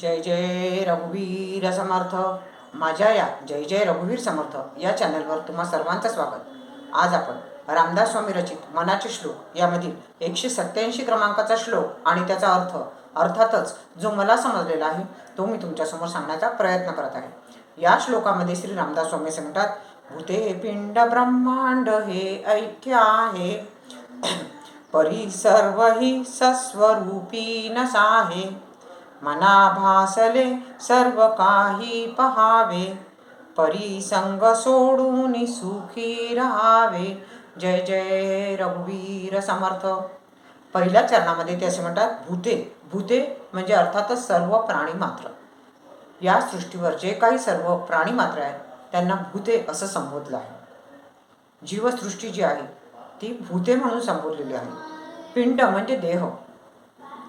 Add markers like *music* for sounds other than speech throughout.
जय जय रघुवीर समर्थ. माझ्या या जय जय रघुवीर समर्थ या चॅनलवर तुम्हा सर्वांचं स्वागत. आज आपण रामदास स्वामी रचित मनाचे श्लोक यामधील एकशे सत्याऐंशी क्रमांकाचा श्लोक आणि त्याचा अर्थ अर्थातच जो मला समजलेला आहे तो मी तुमच्यासमोर सांगण्याचा प्रयत्न करत आहे. या श्लोकामध्ये श्री रामदास स्वामी असे म्हणतात भूते पिंड ब्रह्मांड हे ऐक्य आहे. *clears throat* परी सर्व ही सस्वरूपी नसाहे मना भासले सर्व काही पहावे. परी संग सोडून सुखी राहावे. जय जय रघुवीर समर्थ. पहिल्या चरणामध्ये ते असे म्हणतात भूते भूते म्हणजे अर्थातच सर्व प्राणी मात्र. या सृष्टीवर जे काही सर्व प्राणी मात्र आहेत त्यांना भूते असं संबोधलं आहे. जीवसृष्टी जी आहे ती भूते म्हणून संबोधलेली आहे. पिंड म्हणजे देह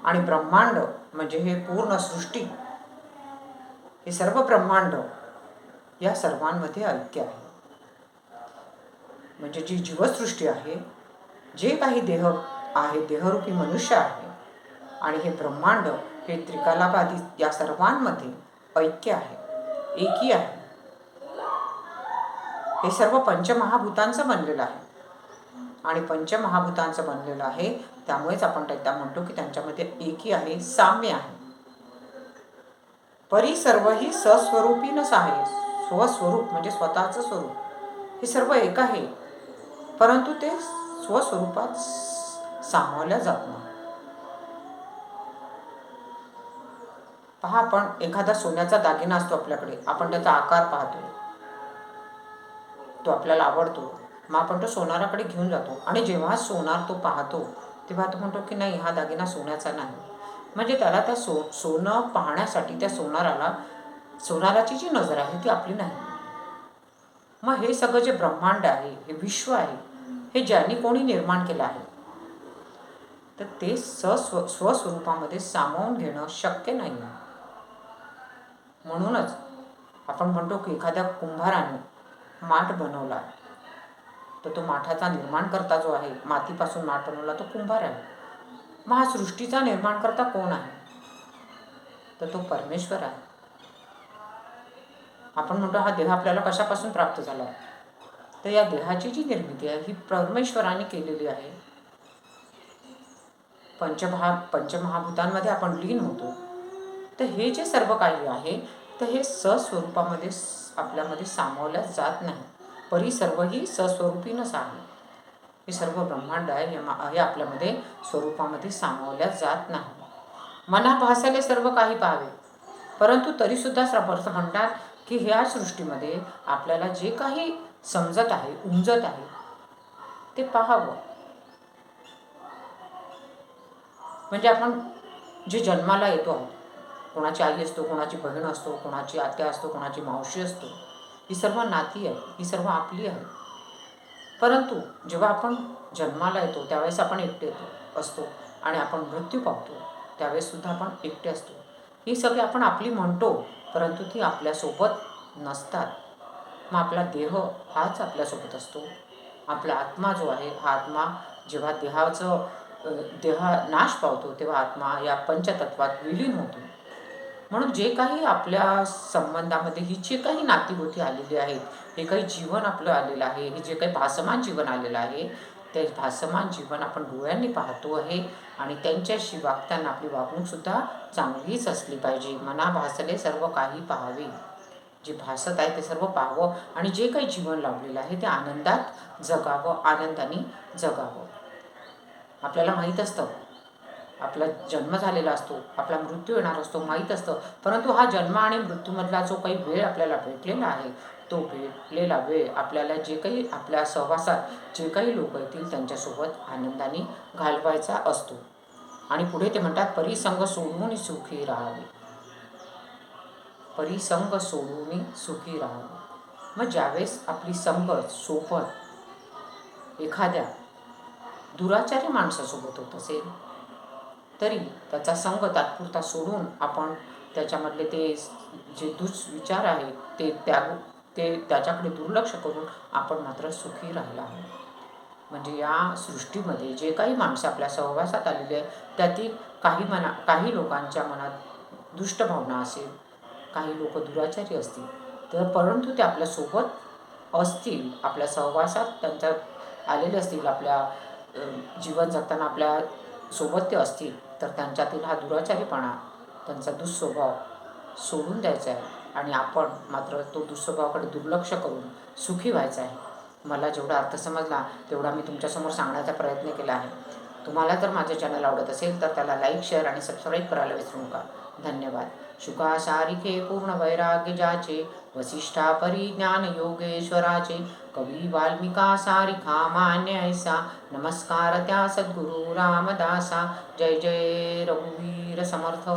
आणि ब्रह्मांड म्हणजे हे पूर्ण सृष्टी हे सर्व ब्रह्मांड या सर्वांमध्ये ऐक्य आहे. म्हणजे जी जीवसृष्टी आहे जे काही देह आहे देहरूपी मनुष्य आहे आणि हे ब्रह्मांड हे त्रिकालाबाधित या सर्वांमध्ये ऐक्य आहे एकी आहे. हे सर्व पंचमहाभूतांचं बनलेलं आहे. आणि पंचमहाभूतांचं बनलेलं आहे त्यामुळेच आपण एकदा म्हणतो की त्यांच्यामध्ये एकी आहे साम्य आहे. परी सर्व ही सस्वरूपीनच आहे. स्वस्वरूप म्हणजे स्वतःचं स्वरूप. हे सर्व एक आहे. परंतु ते स्वस्वरूपात सामावल्या जात नाही. पहा आपण एखादा सोन्याचा दागिना असतो आपल्याकडे. आपण त्याचा आकार पाहतो तो आपल्याला आवडतो. मग आपण तो सोनाराकडे घेऊन जातो. आणि जेव्हा सोनार तो पाहतो तेव्हा तो म्हणतो की नाही हा दागिना सोन्याचा नाही. म्हणजे त्याला त्या सो सोनं पाहण्यासाठी त्या सोनाराला सोनाराची जी नजर आहे ती आपली नाही. मग हे सगळं जे ब्रह्मांड आहे हे विश्व आहे हे ज्यांनी कोणी निर्माण केलं आहे तर ते सस्व स्वस्वरूपामध्ये सामावून घेणं शक्य नाही. म्हणूनच आपण म्हणतो की एखाद्या कुंभाराने माठ बनवला तर तो माठाचा निर्माण करता जो आहे मातीपासून माठ बनवला तो कुंभार आहे. मग हा सृष्टीचा निर्माण करता कोण आहे? तर तो परमेश्वर आहे. आपण म्हणतो हा देह आपल्याला कशापासून प्राप्त झाला तर या देहाची जी निर्मिती आहे ही परमेश्वराने केलेली आहे. पंचमहा पंचमहाभूतांमध्ये आपण लीन होतो. तर हे जे सर्व काही आहे तर हे सस्वरूपामध्ये आपल्यामध्ये सामावल्या जात नाही. परी सर्व ही हे सर्व ब्रह्मांड आहे हे हे आपल्यामध्ये स्वरूपामध्ये सामावल्या जात नाही. मना भासाले सर्व काही पाहावे. परंतु तरीसुद्धा समर्थ म्हणतात की ह्या सृष्टीमध्ये आपल्याला जे काही समजत आहे उमजत आहे ते पाहावं. म्हणजे आपण जे जन्माला येतो आहोत कोणाची आई असतो कोणाची बहीण असतो कोणाची आत्या असतो कोणाची मावशी असतो ही सर्व नाती आहे ही सर्व आपली आहे परंतु जेव्हा आपण जन्माला येतो त्यावेळेस आपण एकटे येतो असतो आणि आपण मृत्यू पावतो त्यावेळेससुद्धा आपण एकटे असतो. ही सगळी आपण आपली म्हणतो परंतु ती आपल्यासोबत नसतात. मग आपला देह हाच आपल्यासोबत असतो. आपला आत्मा जो आहे हा आत्मा जेव्हा देहाचं देहा देह नाश पावतो तेव्हा आत्मा या पंचतत्वात विलीन होतो. म्हणून जे काही आपल्या संबंधामध्ये ही जे काही नातीभोती आलेली आहेत हे काही जीवन आपलं आलेलं आहे हे जे काही भासमान जीवन आलेलं आहे ते भासमान जीवन आपण डोळ्यांनी पाहतो आहे आणि त्यांच्याशी वागताना आपली वागणूकसुद्धा चांगलीच असली पाहिजे. मना भासले सर्व काही पाहावे. जे भासत आहे ते सर्व पाहावं आणि जे काही जीवन लावलेलं आहे ते आनंदात जगावं आनंदाने जगावं. आपल्याला माहीत असतं आपला जन्म झालेला असतो आपला मृत्यू येणार असतो माहीत असतं. परंतु हा जन्म आणि मृत्यूमधला जो काही वेळ आपल्याला भेटलेला आहे तो भेटलेला वेळ आपल्याला जे काही आपल्या सहवासात जे काही लोक येतील त्यांच्यासोबत आनंदाने घालवायचा असतो. आणि पुढे ते म्हणतात परिसंग सोडून सुखी राहावे. परिसंग सोडून सुखी राहावे. मग ज्यावेळेस आपली संगत सोबत एखाद्या दुराचारी माणसासोबत होत असेल तरी त्याचा संग तात्पुरता सोडून आपण त्याच्यामधले ते जे दुष्विचार आहेत ते त्याग ते त्याच्याकडे दुर्लक्ष करून आपण मात्र सुखी राहिला आहे म्हणजे या सृष्टीमध्ये जे काही माणसं आपल्या सहवासात आलेली आहे त्यातील काही मना काही लोकांच्या मनात दुष्ट भावना असेल काही लोक दुराचारी असतील तर परंतु ते आपल्यासोबत असतील आपल्या सहवासात त्यांच्या आलेले असतील आपल्या जीवन जगताना आपल्यासोबत ते असतील तर त्यांच्यातील हा दुराचारीपणा त्यांचा दुःस्वभाव सोडून द्यायचा आहे. आणि आपण मात्र तो दुःस्वभावाकडे दुर्लक्ष करून सुखी व्हायचा आहे. मला जेवढा अर्थ समजला तेवढा मी तुमच्यासमोर सांगण्याचा प्रयत्न केला आहे. तुम्हाला जर माझे चॅनल आवडत असेल तर त्याला लाईक शेअर आणि सबस्क्राईब करायला विसरू नका. धन्यवाद. शुकासारिके पूर्ण वैराग्य जाचे वसिष्ठा परिज्ञान योगेश्वराचे कवी वाल्मिका सारिखा मान्य ऐसा नमस्कार त्या सद्गुरु रामदासा जय जय रघुवीर समर्थ।